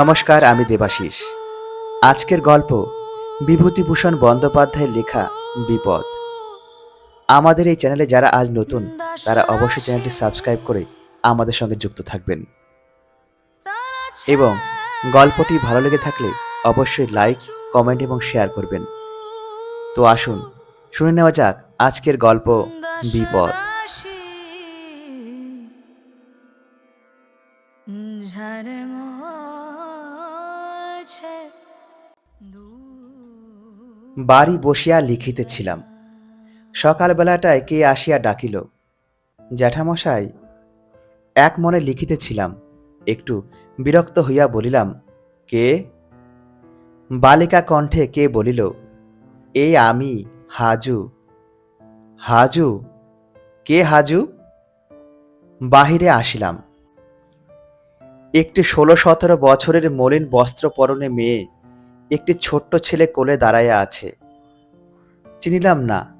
নমস্কার, আমি দেবাশিস। আজকের গল্প বিভূতিভূষণ বন্দ্যোপাধ্যায়ের লেখা বিপদ। আমাদের এই চ্যানেলে যারা আজ নতুন, তারা অবশ্যই চ্যানেলটি সাবস্ক্রাইব করে আমাদের সঙ্গে যুক্ত থাকবেন। এবং গল্পটি ভালো লেগে থাকলে অবশ্যই লাইক, কমেন্ট এবং শেয়ার করবেন। তো আসুন, শুনে নেওয়া যাক আজকের গল্প বিপদ। ঝরে বাড়ি বসিয়া লিখিতেছিলাম। সকালবেলাটায় কে আসিয়া ডাকিল। জ্যাঠামশাই, এক মনে লিখিতেছিলাম, একটু বিরক্ত হইয়া বলিলাম, কে? বালিকা কণ্ঠে কে বলিল এই আমি, হাজু। হাজু? কে হাজু? বাহিরে আসিলাম। একটি ষোলো সতেরো বছরের মলিন বস্ত্র পরনে মেয়ে একটি ছোট্ট ছেলে কোলে দাঁড়াইয়া আছে। চিনিলাম না,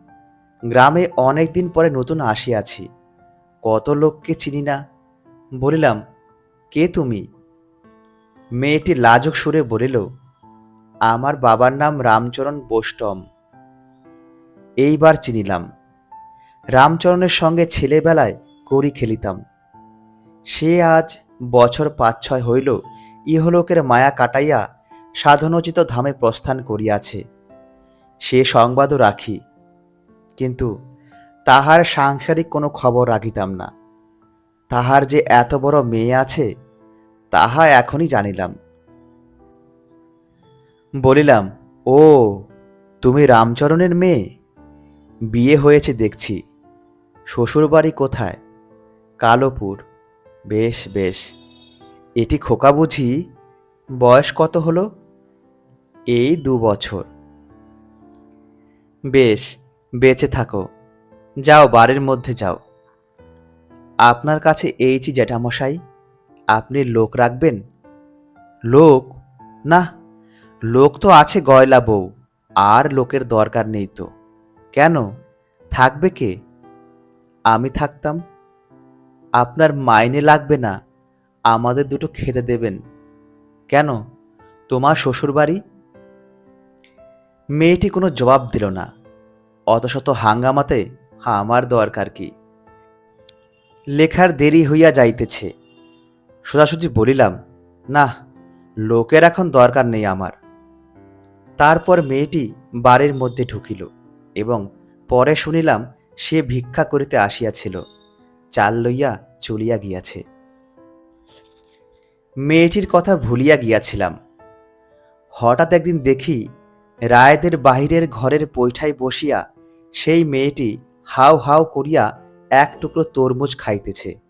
গ্রামে অনেক দিন পরে নতুন আসিয়াছি। কত লোককে চিনি না। বলিলাম, কে তুমি? মেয়েটি লাজক সুরে বলিল, আমার বাবার নাম রামচরণ বোষ্টম। এইবার চিনিলাম। রামচরণের সঙ্গে ছেলেবেলায় করি খেলিতাম। সে আজ বছর পাঁচ ছয় হইল, ইহলোকের মায়া কাটাইয়া সাধনোচিত ধামে প্রস্থান করিয়াছে। সে সংবাদও রাখি, কিন্তু তাহার সাংসারিক কোনো খবর রাখিতাম না। তাহার যে এত বড় মেয়ে আছে, তাহা এখনই জানিলাম। বলিলাম, ও, তুমি রামচরণের মেয়ে? বিয়ে হয়েছে দেখছি। শ্বশুরবাড়ি কোথায়? কালোপুর। বেশ বেশ। এটি খোকা বুঝি বয়স কত হলো? এই দু বছর। বেশ, বেঁচে থাকো। যাও, বাড়ির মধ্যে যাও। আপনার কাছে এইছি জ্যাঠামশাই, আপনি লোক রাখবেন? লোক? না, লোক তো আছে গয়লা বউ, আর লোকের দরকার নেই তো। কেন? থাকবে কে? আমি থাকতাম। আপনার মাইনে লাগবে না। আমাদের দুটো খেতে দেবেন। কেন? তোমার শ্বশুরবাড়ি? মেয়েটি কোনো জবাব দিল না। অত শত হাঙ্গামাতে আমার দরকার কি? লেখার দেরি হইয়া যাইতেছে। সোজাসুজি বলিলাম, না, লোকের এখন দরকার নেই আমার। তারপর মেয়েটি বাড়ির মধ্যে ঢুকিল এবং পরে শুনিলাম সে ভিক্ষা করিতে আসিয়াছিল, চাল লইয়া চলিয়া গিয়াছে। মেয়েটির কথা ভুলিয়া গিয়াছিলাম। হঠাৎ একদিন দেখি রায়দের বাহিরের ঘরের পৈঠায় বসিয়া সেই মেয়েটি হাউ হাউ করিয়া এক টুকরো তরমুজ খাইতেছে।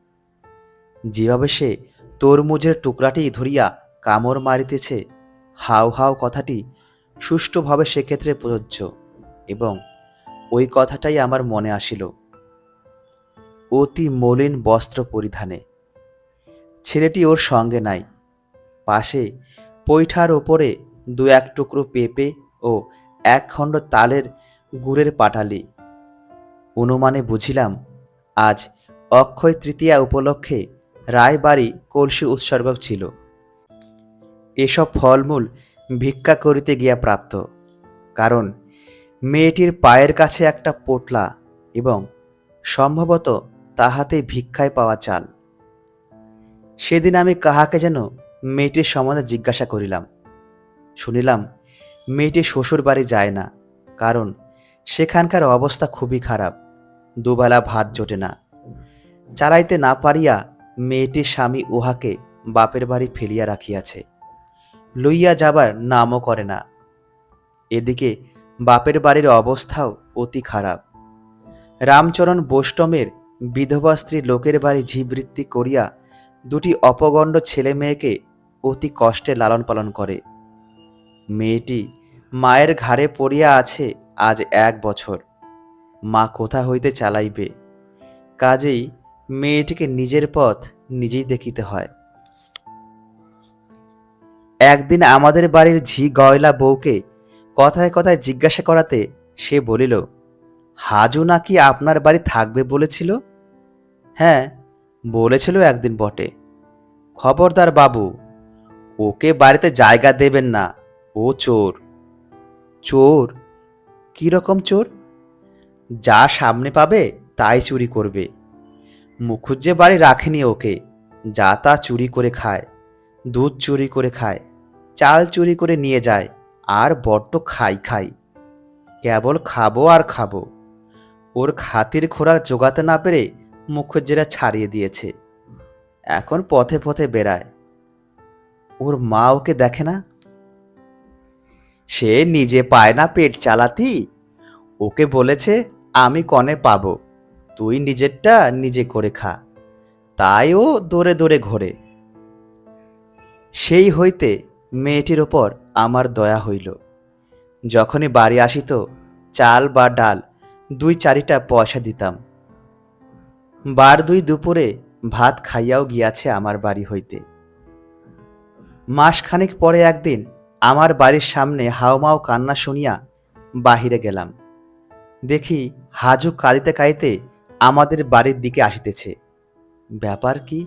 যেভাবে সে তরমুজের টুকরাটি ধরিয়া কামড় মারিতেছে হাউ হাউ কথাটি সুষ্ঠুভাবে সেক্ষেত্রে প্রযোজ্য এবং ওই কথাটাই আমার মনে আসিল। অতি মলিন বস্ত্র পরিধানে। ছেলেটি ওর সঙ্গে নাই। পাশে পৈঠার ওপরে দু এক টুকরো পেঁপে ও এক খণ্ড তালের গুড়ের পাটালি। অনুমানে বুঝিলাম, আজ অক্ষয় তৃতীয়া উপলক্ষে রায়বাড়ি কলসি উৎসর্গ ছিল। এসব ফলমূল ভিক্ষা করিতে গিয়া প্রাপ্ত, কারণ মেয়েটির পায়ের কাছে একটা পোটলা এবং সম্ভবত তাহাতে ভিক্ষায় পাওয়া চাল। সেদিন আমি কাহাকে যেন মেয়েটির সম্বন্ধে জিজ্ঞাসা করিলাম। শুনিলাম মেয়েটি শ্বশুর বাড়ি যায় না, কারণ সেখানকার অবস্থা খুবই খারাপ। দুবেলা ভাত জোটে না। চালাইতে না পারিয়া মেয়েটির স্বামী উহাকে বাপের বাড়ি ফেলিয়া রাখিয়াছে। লইয়া যাবার নামও করে না। এদিকে বাপের বাড়ির অবস্থাও অতি খারাপ। রামচরণ বৈষ্টমের বিধবা স্ত্রী লোকের বাড়ি ঝিবৃত্তি করিয়া দুটি অপগণ্ড ছেলে মেয়েকে অতি কষ্টে লালন পালন করে। মেয়েটি মায়ের ঘাড়ে পড়িয়া আছে আজ এক বছর। মা কোথা হইতে চালাইবে? কাজেই মেয়েটিকে নিজের পথ নিজেই দেখিতে হয়। একদিন আমাদের বাড়ির ঝি গয়লা বউকে কথায় কথায় জিজ্ঞাসা করাতে সে বলিল, হাজু নাকি আপনার বাড়ি থাকবে বলেছিল? হ্যাঁ বলেছিল একদিন বটে। খবরদার বাবু, ওকে বাড়িতে জায়গা দেবেন না, ও চোর। চোর? কি রকম চোর? যা সামনে পাবে, তাই চুরি করবে। মুখুজ্জে বাড়ি রাখেনি ওকে। যা তা চুরি করে খায়, দুধ চুরি করে খায়, চাল চুরি করে নিয়ে যায়, আর বড্ড খাই খাই। কেবল খাব আর খাব। ওর খাতির খোরাক জোগাতে না পেরে মুখুজ্জেরা ছাড়িয়ে দিয়েছে। এখন পথে পথে বেড়ায়। ওর মা ওকে দেখে না? সে নিজে পায় না পেট চালাতি। ওকে বলেছে, আমি কনে পাবো। তুই নিজেরটা নিজে করে খা। তাই ও দৌড়ে দৌড়ে ঘোরে। সেই হইতে মেয়েটির ওপর আমার দয়া হইল। যখনই বাড়ি আসিত চাল বা ডাল দুই চারিটা পয়সা দিতাম। বার দুই দুপুরে ভাত খাইয়াও গিয়াছে আমার বাড়ি হইতে। মাসখানেক পরে একদিন আমার বাড়ির সামনে হাওমাও কান্না শুনিয়া বাহিরে গেলাম। দেখি হাজু কাঁদিতে কাঁদিতে আমাদের বাড়ির দিকে আসিতেছে। ব্যাপার কি?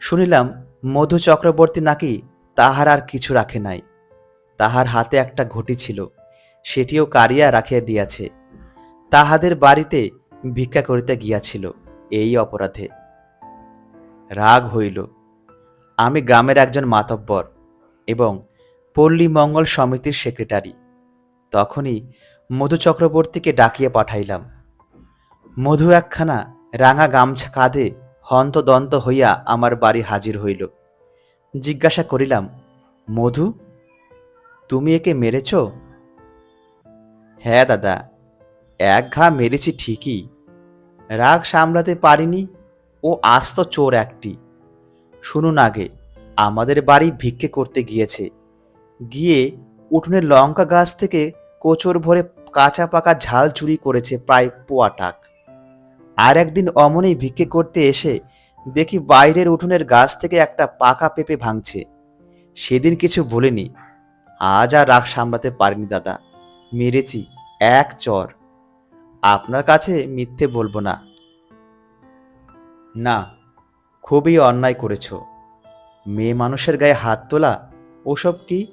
শুনিলাম মধু চক্রবর্তী নাকি তাহার আর কিছু রাখে নাই। তাহার হাতে একটা ঘটি ছিল, সেটিও কারিয়া রাখিয়া দিয়াছে। তাহাদের বাড়িতে ভিক্ষা করিতে গিয়াছিল এই অপরাধে। রাগ হইল। আমি গ্রামের একজন মাতব্বর এবং পল্লী মঙ্গল সমিতির সেক্রেটারি। তখনই মধু চক্রবর্তীকে ডাকিয়ে পাঠাইলাম। মধু একখানা রাঙা গামছা কাঁধে হন্তদন্ত হইয়া আমার বাড়ি হাজির হইল। জিজ্ঞাসা করিলাম, মধু, তুমি একে মেরেছ? হ্যাঁ দাদা, এক ঘা মেরেছি ঠিকই। রাগ সামলাতে পারিনি ও আস্ত চোর একটি। শুনুন আগে, আমাদের বাড়ি ভিক্ষে করতে গিয়েছে। গিয়ে উঠোনের লঙ্কা গাছ থেকে কোচর ভরে কাঁচা পাকা ঝাল চুরি করেছে প্রায় পোয়া টাক। আর একদিন অমনেই ভিক্ষে করতে এসে দেখি বাইরের উঠোনের গাছ থেকে একটা পাকা পেঁপে ভাঙছে। সেদিন কিছু বলিনি। আজ আর রাগ সামলাতে পারিনি দাদা। মেরেছি এক চর। আপনার কাছে মিথ্যে বলব না। না, খুবই অন্যায় করেছ। মেয়ে মানুষের গায়ে হাত তোলা, ওসব কি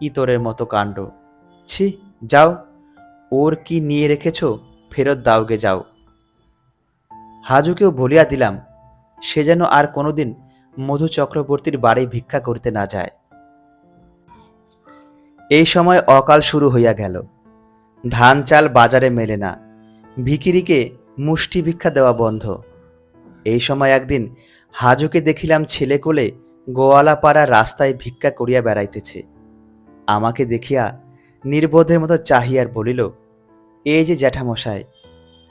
ইতরের মতো কাণ্ড। ছি, যাও। ওর কি নিয়ে রেখেছ? ফেরত দাওগে যাও। হাজুকেও বলিয়া দিলাম, সে যেন আর কোনোদিন মধু চক্রবর্তীর বাড়ি ভিক্ষা করতে না যায়। এই সময় অকাল শুরু হইয়া গেল। ধান চাল বাজারে মেলে না। ভিকিরিকে মুষ্টি ভিক্ষা দেওয়া বন্ধ। এই সময় একদিন হাজুকে দেখিলাম ছেলে কোলে গোয়ালাপাড়া রাস্তায় ভিক্ষা করিয়া বেড়াইতেছে। আমাকে দেখিয়া নির্বোধের মতো চাহিয়ার বলিল এই যে জ্যাঠামশাই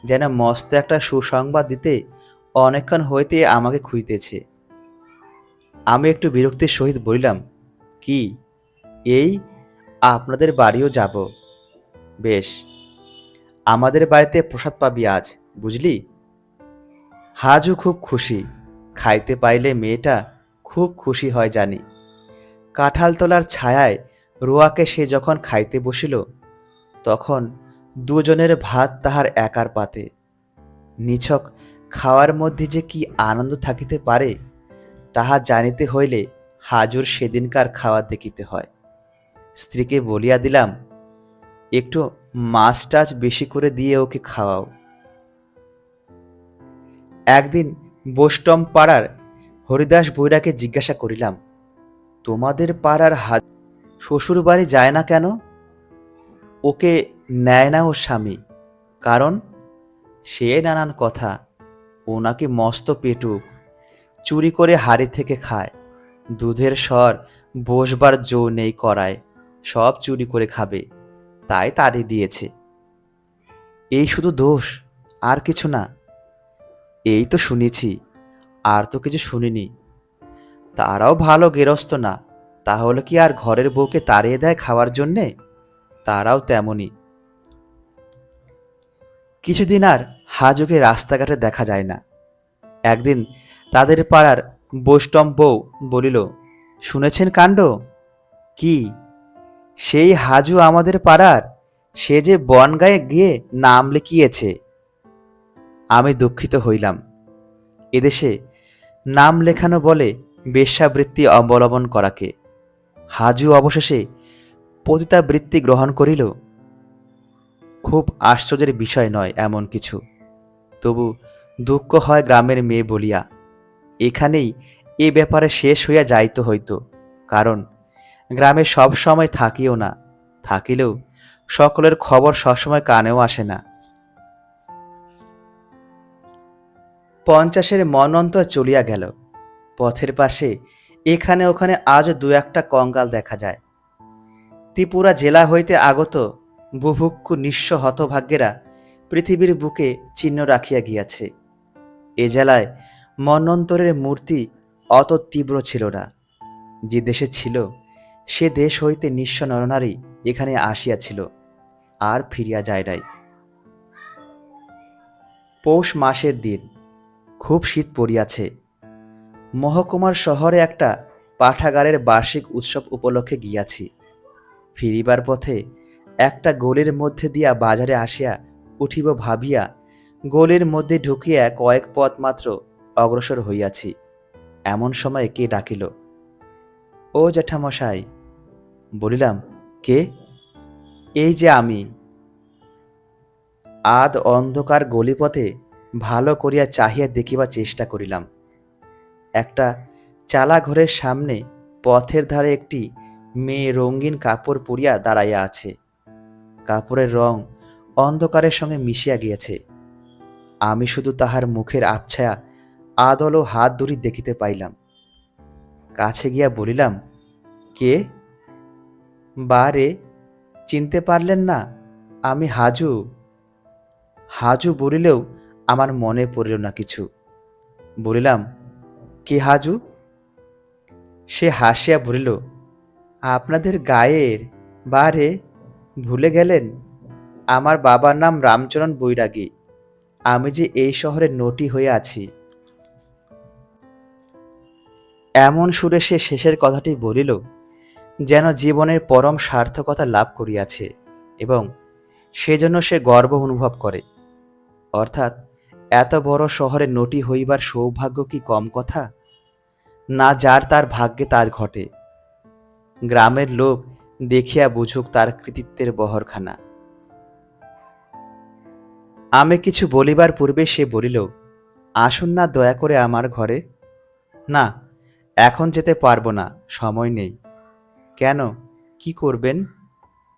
যেন মস্ত একটা সুসংবাদ দিতে অনেকক্ষণ হইতে আমাকে খুঁজতেছে। আমি একটু বিরক্তির সহিত বলিলাম, কি? এই আপনাদের বাড়িও যাব? বেশ, আমাদের বাড়িতে প্রসাদ পাবি আজ, বুঝলি? হাজু খুব খুশি, খাইতে পাইলে মেয়েটা খুব খুশি হয় জানি। কাঁঠালতলার ছায়ায় রোয়াকে সে যখন খাইতে বসিল, তখন দুজনের ভাত তাহার একার পাতে। নিছক খাওয়ার মধ্যে যে কি আনন্দ থাকিতে পারে, তাহা জানিতে হইলে হাজুর সেদিনকার খাওয়া দেখিতে হয়। স্ত্রীকে বলিয়া দিলাম, একটু মাছ টাছ বেশি করে দিয়ে ওকে খাওয়াও। একদিন বোস্টম পাড়ার হরিদাস বৈরাকে জিজ্ঞাসা করিলাম, তোমাদের পাড়ার হাত শ্বশুর বাড়ি যায় না কেন? ওকে নেয় না ওর স্বামী। কারণ সে নানান কথা। ও নাকি মস্ত পেটুক। চুরি করে হাড়ি থেকে খায়। দুধের স্বর বসবার জো নেই করায়। সব চুরি করে খাবে। তাই তাড়ি দিয়েছে। এই শুধু দোষ, আর কিছু না। এই তো শুনেছি, আর তো কিছু শুনিনি। তারাও ভালো গেরস্ত না। তাহলে কি আর ঘরের বউকে তাড়িয়ে দেয় খাওয়ার জন্যে? তারাও তেমনই। কিছুদিন আর হাজুকে রাস্তাঘাটে দেখা যায় না। একদিন তাদের পাড়ার বৈষ্টম বউ বলিল, শুনেছেন কাণ্ড? কি? সেই হাজু আমাদের পাড়ার, সে যে বনগায়ে গিয়ে নাম লিখিয়েছে। আমি দুঃখিত হইলাম। এদেশে নাম লেখানো বলে বেশ্যাবৃত্তি অবলম্বন করাকে। হাজু অবশেষে পতিতাবৃত্তি গ্রহণ করিল। খুব আশ্চর্যের বিষয় নয় এমন কিছু। তবু দুঃখ হয় গ্রামের মেয়ে বলিয়া, এখানেই এ ব্যাপারে শেষ হইয়া যাইত হইত, কারণ গ্রামে সব সময় থাকিও না, থাকিলেও সকলের খবর সবসময় কানেও আসে না। পঞ্চাশের মনন্তর চলিয়া গেল, পথের পাশে এখানে ওখানে আজও দু একটা কঙ্গাল দেখা যায়। ত্রিপুরা জেলা হইতে আগত বুভুক্ষু নিঃস্ব হতভাগ্যেরা পৃথিবীর বুকে চিহ্ন রাখিয়া গিয়াছে। এ জেলায় মন্বন্তরের মূর্তি অত তীব্র ছিল না। যে দেশে ছিল, সে দেশ হইতে নিঃস্ব নরনারী এখানে আসিয়াছিল, আর ফিরিয়া যায় নাই। পৌষ মাসের দিন, খুব শীত পড়িয়াছে মহকুমার শহরে একটা পাঠাগারের বার্ষিক উৎসব উপলক্ষে গিয়াছি। ফিরিবার পথে একটা গলির মধ্যে দিয়া বাজারে আসিয়া উঠিব ভাবিয়া গলির মধ্যে ঢুকিয়া কয়েক পথ মাত্র অগ্রসর হইয়াছি। এমন সময় কে ডাকিল? ও জ্যাঠামশাই। বলিলাম, কে? এই যে আমি। আদ অন্ধকার গলিপথে ভালো করিয়া চাহিয়া দেখিবার চেষ্টা করিলাম। একটা চালা ঘরের সামনে পথের ধারে একটি মেয়ে রঙিন কাপড় পরিয়া দাঁড়াইয়া আছে। কাপড়ের রং অন্ধকারের সঙ্গে মিশিয়া গিয়েছে। আমি শুধু তাহার মুখের আবছায়া আদল ও হাত দুরি দেখিতে পাইলাম। কাছে গিয়া বলিলাম, কে? বারে চিনতে পারলেন না, আমি হাজু। হাজু বলিলেও আমার মনে পড়িল না কিছু। বলিলাম কে হাজু? সে হাসিয়া বলিল, আপনাদের গায়ের বারে ভুলে গেলেন? আমার বাবার নাম রামচরণ বৈরাগী। আমি যে এই শহরে নটি হয়ে আছি। এমন সুরে সে শেষের কথাটি বলিল, যেন জীবনের পরম সার্থকতা লাভ করিয়াছে এবং সেজন্য সে গর্ব অনুভব করে। অর্থাৎ, এত বড় শহরে নটি হইবার সৌভাগ্য কি কম কথা? না যার তার ভাগ্যে তার ঘটে। গ্রামের লোক দেখিয়া বুঝুক তার কৃতিত্বের বহরখানা। আমি কিছু বলিবার পূর্বে সে বলিল, আসুন না দয়া করে আমার ঘরে। না, এখন যেতে পারব না, সময় নেই। কেন? কি করবেন?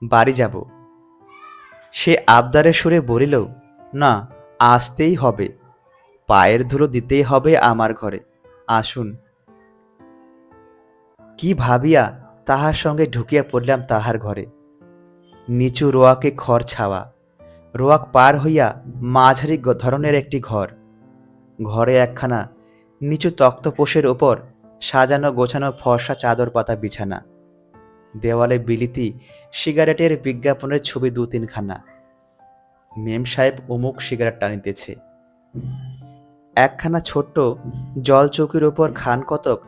বাড়ি যাব। সে আবদারে সুরে বলিল, না, আসতেই হবে। পায়ের ধুলো দিতেই হবে আমার ঘরে। আসুন। কি ভাবিয়া তাহার সঙ্গে ঢুকিয়া পড়লাম তাহার ঘরে। নিচু রোয়াকে খড় ছাওয়া। রোয়াক পার হইয়া মাঝারি ধরনের একটি ঘর। ঘরে একখানা নিচু তক্তপোষের ওপর সাজানো গোছানো ফর্সা চাদর পাতা বিছানা। দেওয়ালে বিলিতি, সিগারেটের বিজ্ঞাপনের ছবি দু তিনখানা। মেম সাহেব অমুক সিগারেট টানিতেছে। একখানা ছোট্ট জলচৌকির ওপর খান কতক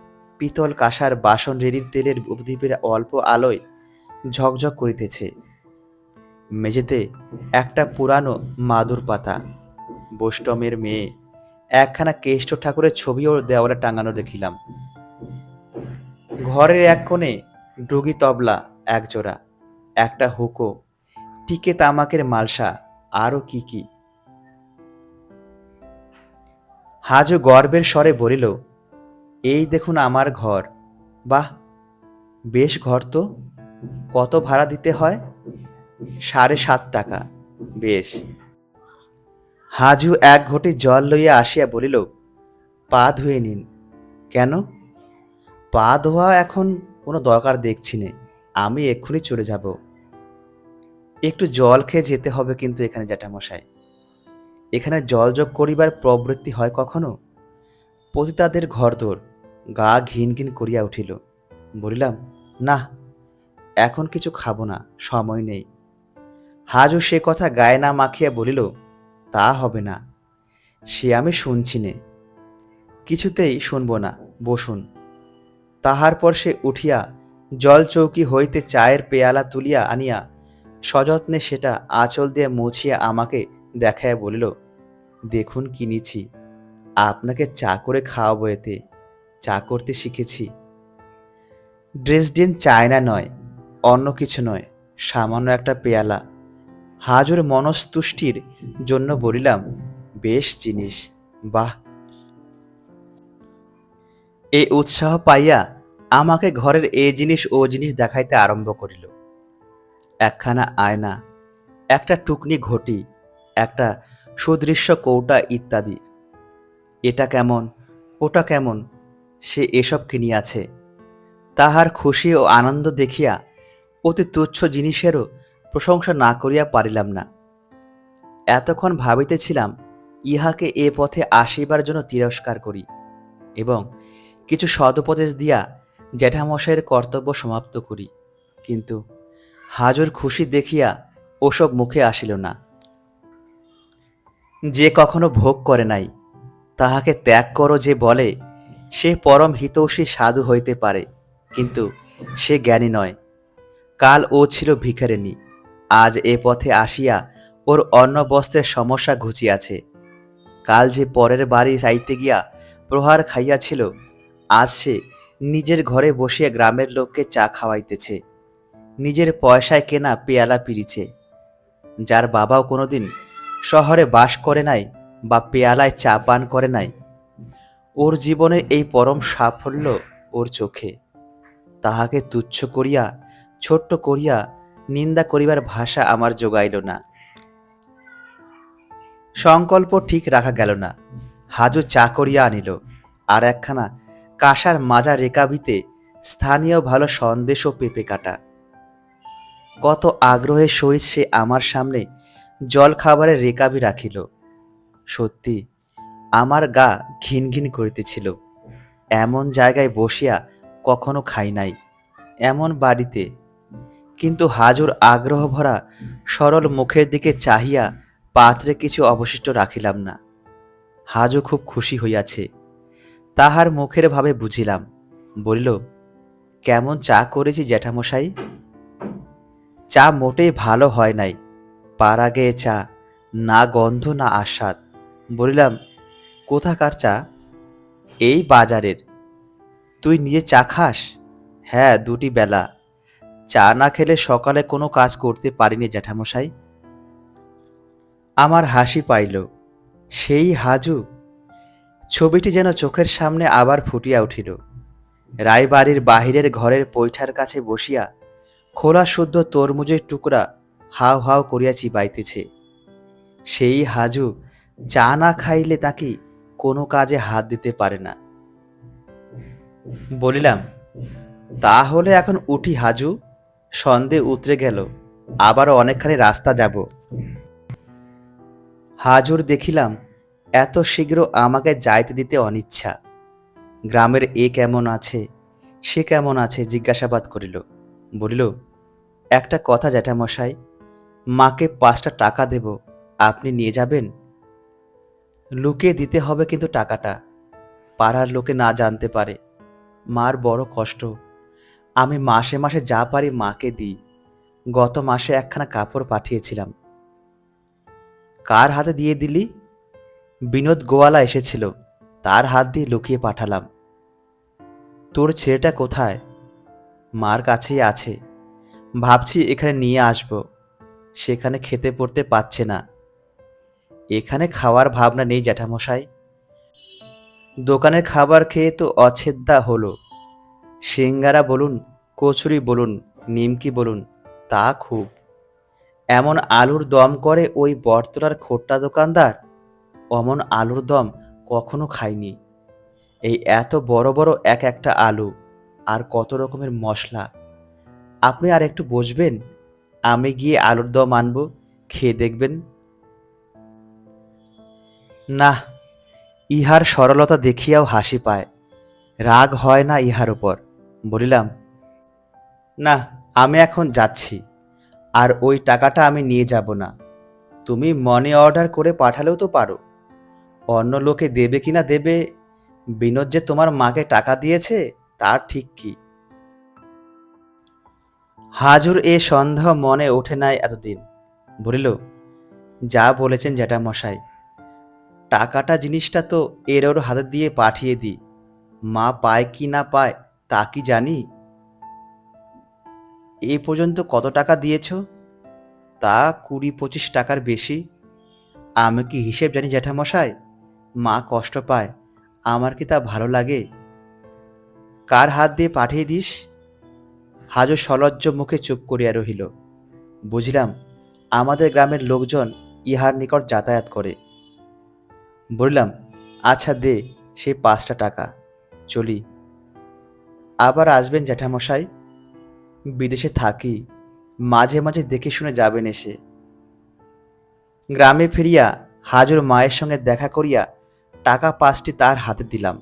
পিতল কাঁসার বাসন রেডির তেলের দ্বীপের অল্প আলোয় ঝকঝক করিতেছে। মেঝেতে একটা পুরানো মাদুর পাতা। বৈষ্টমের মেয়ে। একখানা কেষ্ট ঠাকুরের ছবিও দেওয়ালে টাঙানো দেখিলাম। ঘরের এক কোণে ডুগি তবলা এক জোড়া একটা হুকো, টিকে তামাকের মালসা আরও কি কি। হাজু গর্বের স্বরে বলিল এই দেখুন আমার ঘর। বাহ, বেশ ঘর তো। কত ভাড়া দিতে হয়? সাড়ে সাত টাকা। বেশ। হাজু এক ঘটি জল লইয়া আসিয়া বলিল, পা ধুয়ে নিন। কেন? পা ধোয়া এখন কোনো দরকার দেখছি নে। আমি এক্ষুনি চলে যাব। একটু জল খেয়ে যেতে হবে কিন্তু এখানে জ্যাঠামশাই। এখানে জলযোগ করিবার প্রবৃত্তি হয় কখনো? পতিতাদের ঘরদোর। গা ঘিন ঘিন করিয়া উঠিল। বলিলাম না এখন কিছু খাব না, সময় নেই। হাজু সে কথা গায়ে না মাখিয়া বলিল, তা হবে না, সে আমি শুনছি নে। কিছুতেই শুনব না, বসুন। তাহার পর সে উঠিয়া জল চৌকি হইতে চায়ের পেয়ালা তুলিয়া আনিয়া সযত্নে সেটা আঁচল দিয়ে মুছিয়া আমাকে দেখাইয়া বলিল, দেখুন কিনেছি আপনাকে চা করে খাওয়াবো এতে। চা করতে শিখেছি। ড্রেসডেন চায়না নয়, অন্য কিছু নয়, সামান্য একটা পেয়ালা। হাজুর মনস্তুষ্টির জন্য বলিলাম, বেশ জিনিস, বাহ! এই উৎসাহ পাইয়া আমাকে ঘরের এ জিনিস ও জিনিস দেখাইতে আরম্ভ করিল। একখানা আয়না, একটা টুকনি ঘটি, একটা সুদৃশ্য কৌটা ইত্যাদি। এটা কেমন, ওটা কেমন সে এসব কিনিয়াছে তাহার খুশি ও আনন্দ দেখিয়া অতি তুচ্ছ জিনিসেরও প্রশংসা না করিয়া পারিলাম না। এতক্ষণ ভাবিতেছিলাম ইহাকে এ পথে আসিবার জন্য তিরস্কার করি এবং কিছু সদুপদেশ দিয়া জ্যাঠামশাইয়ের কর্তব্য সমাপ্ত করি। কিন্তু হাজর খুশি দেখিয়া ওসব মুখে আসিল না। যে কখনো ভোগ করে নাই, তাহাকে ত্যাগ করো যে বলে সে পরম হিতৌষী সাধু হইতে পারে, কিন্তু সে জ্ঞানী নয়। কাল ও ছিল ভিখারিণী, আজ এ পথে আসিয়া ওর অন্ন বস্ত্রের সমস্যা ঘুচিয়াছে। কাল যে পরের বাড়ি যাইতে গিয়া প্রহার খাইয়াছিল, আজ সে নিজের ঘরে বসিয়া গ্রামের লোককে চা খাওয়াইতেছে। নিজের পয়সায় কেনা পেয়ালা পিরিছে। যার বাবাও কোনোদিন শহরে বাস করে নাই বা পেয়ালায় চা পান করে নাই ওর জীবনের এই পরম সাফল্য ওর চোখে। তাহাকে তুচ্ছ করিয়া, ছোট্ট করিয়া নিন্দা করিবার ভাষা আমার যোগাইল না। সংকল্প ঠিক রাখা গেল না। হাজু চা করিয়া আনিল। আর একখানা কাঁসার মাজা রেকাবিতে স্থানীয় ভালো সন্দেশ ও পেঁপে কাটা। কত আগ্রহের সহিত সে আমার সামনে জল খাবারের রেকাবি রাখিল। সত্যি আমার গা ঘিন ঘিন করিতেছিল। এমন জায়গায় বসিয়া কখনো খাই নাই, এমন বাড়িতে। কিন্তু হাজুর আগ্রহ ভরা সরল মুখের দিকে চাহিয়া পাত্রে কিছু অবশিষ্ট রাখিলাম না। হাজু খুব খুশি হইয়াছে। তাহার মুখের ভাবে বুঝিলাম, বলিল, কেমন চা করেছি জ্যাঠামশাই? চা মোটেই ভালো হয় নাই, পাড়া গেয়ে চা, না গন্ধ না আস্বাদ। বলিলাম কোথাকার চা? এই বাজারের। তুই নিজে চা খাস? হ্যাঁ দুটি বেলা। চা না খেলে সকালে কোনো কাজ করতে পারিনি জ্যাঠামশাই। আমার হাসি পাইল। সেই হাজু। ছবিটি যেন চোখের সামনে আবার ফুটিয়া উঠিল। রায়বাড়ির বাহিরের ঘরের পৈঠার কাছে বসিয়া খোলা শুদ্ধ তরমুজের টুকরা হাও হাও করিয়া চিবাইতেছে। সেই হাজু চা না খাইলে তাকে কোনো কাজে হাত দিতে পারে না। বলিলাম, তাহলে এখন উঠি হাজু, সন্ধে উতরে গেল আবার অনেকখানি রাস্তা যাব। হাজুর দেখিলাম, এত শীঘ্র আমাকে যাইতে দিতে অনিচ্ছা। গ্রামের এ কেমন আছে, সে কেমন আছে জিজ্ঞাসাবাদ করিল। বলিল, একটা কথা জ্যাঠামশাই, মাকে পাঁচটা টাকা দেব, আপনি নিয়ে যাবেন? লুকিয়ে দিতে হবে কিন্তু টাকাটা। পাড়ার লোকে না জানতে পারে। মার বড় কষ্ট। আমি মাসে মাসে যা পারি মাকে দিই। গত মাসে একখানা কাপড় পাঠিয়েছিলাম। কার হাতে দিয়ে দিলি? বিনোদ গোয়ালা এসেছিল। তার হাত দিয়ে লুকিয়ে পাঠালাম। তোর ছেলেটা কোথায়? মার কাছেই আছে। ভাবছি এখানে নিয়ে আসব। সেখানে খেতে পড়তে পাচ্ছে না। এখানে খাওয়ার ভাবনা নেই জ্যাঠামশাই। দোকানের খাবার খেয়ে তো অছেদ্যা হলো। সিঙ্গারা বলুন, কচুরি বলুন, নিমকি বলুন, তা খুব। এমন আলুর দম করে ওই বটতলার খোট্টা দোকানদার? অমন আলুর দম কখনো খাইনি। এই এত বড় বড় এক একটা আলু, আর কত রকমের মশলা। আপনি আর একটু বসবেন, আমি গিয়ে আলুর দম আনব, খেয়ে দেখবেন। না, ইহার সরলতা দেখিয়াও হাসি পায়, রাগ হয় না ইহার উপর। বলিলাম, না, আমি এখন যাচ্ছি, আর ওই টাকাটা আমি নিয়ে যাব না। তুমি মনি অর্ডার করে পাঠালেও তো পারো। অন্য লোকে দেবে কি না দেবে, বিনোদ যে তোমার মাকে টাকা দিয়েছে, তার ঠিক কি? হাজুর এ সন্দেহ মনে ওঠে নাই এতদিন। বলিল, যা বলেছেন জ্যাঠামশাই টাকাটা জিনিসটা তো এর ওর হাতে দিয়ে পাঠিয়ে দিই মা পায় কি না পায়, তা কি জানি? এ পর্যন্ত কত টাকা দিয়েছ? তা কুড়ি পঁচিশ টাকার বেশি। আমি কি হিসেব জানি জ্যাঠামশাই? মা কষ্ট পায়, আমার কি তা ভালো লাগে? কার হাত দিয়ে পাঠিয়ে দিস? হাজো সলজ্জ মুখে চুপ করিয়া রহিল। বুঝলাম, আমাদের গ্রামের লোকজন ইহার নিকট যাতায়াত করে। বললাম আচ্ছা দে, সে পাঁচটা টাকা, চলি। আবার আসবেন জ্যাঠামশাই? বিদেশে থাকি, মাঝে মাঝে দেখে শুনে যাবেন এসে। গ্রামে ফিরিয়া হাজুর মায়ের সঙ্গে দেখা করিয়া টাকা পাঁচটি তার হাতে দিলাম।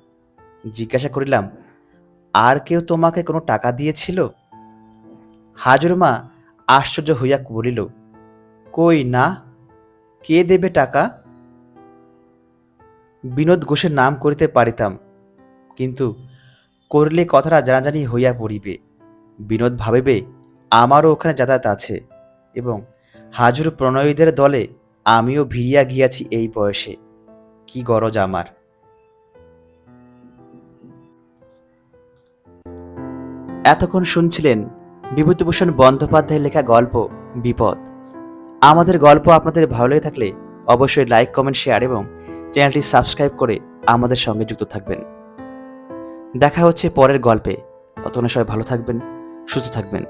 জিজ্ঞাসা করিলাম, আর কেউ তোমাকে কোনো টাকা দিয়েছিল? হাজুর মা আশ্চর্য হইয়া বলিল, কই না, কে দেবে টাকা? বিনোদ ঘোষের নাম করিতে পারিতাম, কিন্তু করলে কথাটা জানাজানি হইয়া পড়িবে। বিনোদ ভাবিবে, আমারও ওখানে যাতায়াত আছে এবং হাজুর প্রণয়ীদের দলে আমিও ভিড়িয়া গিয়াছি এই বয়সে। কি গরজ আমার। এতক্ষণ শুনছিলেন বিভূতিভূষণ বন্দ্যোপাধ্যায়ের লেখা গল্প বিপদ। আমাদের গল্প আপনাদের ভালো লেগে থাকলে অবশ্যই লাইক কমেন্ট শেয়ার এবং চ্যানেলটি সাবস্ক্রাইব করে আমাদের সঙ্গে যুক্ত থাকবেন। দেখা হচ্ছে পরের গল্পে। ততক্ষণে সবাই ভালো থাকবেন, সুস্থ থাকবেন।